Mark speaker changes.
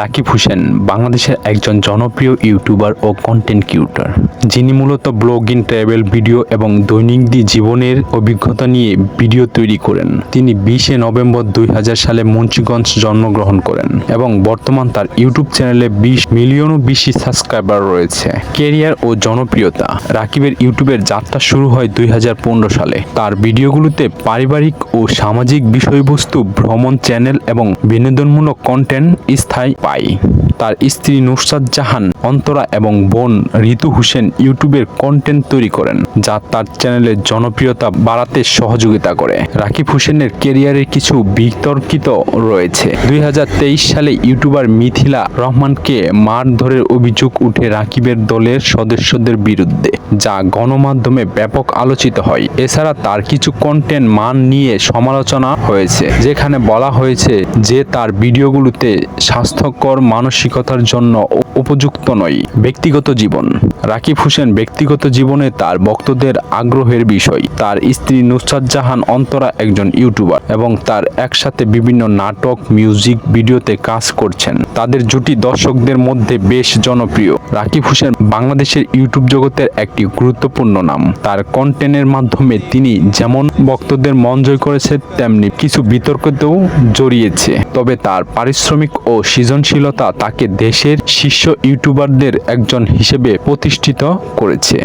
Speaker 1: রাকিব হোসেন বাংলাদেশের একজন জনপ্রিয় ইউটিউবার ও কন্টেন্ট ক্রিয়েটর যিনি মূলত ব্লগিং ট্রাভেল ভিডিও এবং দৈনন্দিন জীবনের অভিজ্ঞতা নিয়ে ভিডিও তৈরি করেন। তিনি বিশে নভেম্বর দুই হাজার সালে মুন্সিগঞ্জ জন্মগ্রহণ করেন এবং বর্তমান তার ইউটিউব চ্যানেলে বিশ মিলিয়নও বেশি সাবস্ক্রাইবার রয়েছে। কেরিয়ার ও জনপ্রিয়তা, রাকিবের ইউটিউবের যাত্রা শুরু হয় দুই হাজার পনেরো সালে। তার ভিডিওগুলোতে পারিবারিক ও সামাজিক বিষয়বস্তু, ভ্রমণ চ্যানেল এবং বিনোদনমূলক কন্টেন্ট স্থায়ী পায় তার স্ত্রী নুসরাত জাহান, অন্তরা এবং বোন ঋতু হোসেন ইউটিউবের কন্টেন্ট তৈরি করেন, যা তার চ্যানেলের জনপ্রিয়তা বাড়াতে সহযোগিতা করে। রাকিব হোসেনের কেরিয়ারের কিছু বিতর্কিত রয়েছে। দুই হাজার তেইশ সালে ইউটিউবার মিথিলা রহমানকে মারধরের অভিযোগ উঠে রাকিবের দলের সদস্যদের বিরুদ্ধে। যা গণমাধ্যমে ব্যাপক আলোচিত হয়। এছাড়া তার কিছু কন্টেন্ট মান নিয়ে সমালোচনা হয়েছে, যেখানে বলা হয়েছে যে তার ভিডিওগুলোতে স্বাস্থ্যকর মানসিকতার জন্য উপযুক্ত নয়, ব্যক্তিগত জীবন। রাকিব হোসেন ব্যক্তিগত জীবনে তার ভক্তদের আগ্রহের বিষয়। তার স্ত্রী নুসরাত জাহান অন্তরা একজন ইউটিউবার এবং তার একসাথে বিভিন্ন নাটক, মিউজিক ভিডিওতে কাজ করছেন। তাদের জুটি দর্শকদের মধ্যে বেশ জনপ্রিয়। রাকিব হোসেন বাংলাদেশের ইউটিউব জগতের একটি গুরুত্বপূর্ণ নাম। তার কন্টেন্টের মাধ্যমে তিনি যেমন ভক্তদের মন জয় করেছে, তেমনি কিছু বিতর্কতেও জড়িয়েছে। তবে তার পারিশ্রমিক ও সৃজনশীলতা তাকে দেশের শীর্ষ ইউটিউবারদের একজন হিসেবে প্রতিষ্ঠিত করেছে।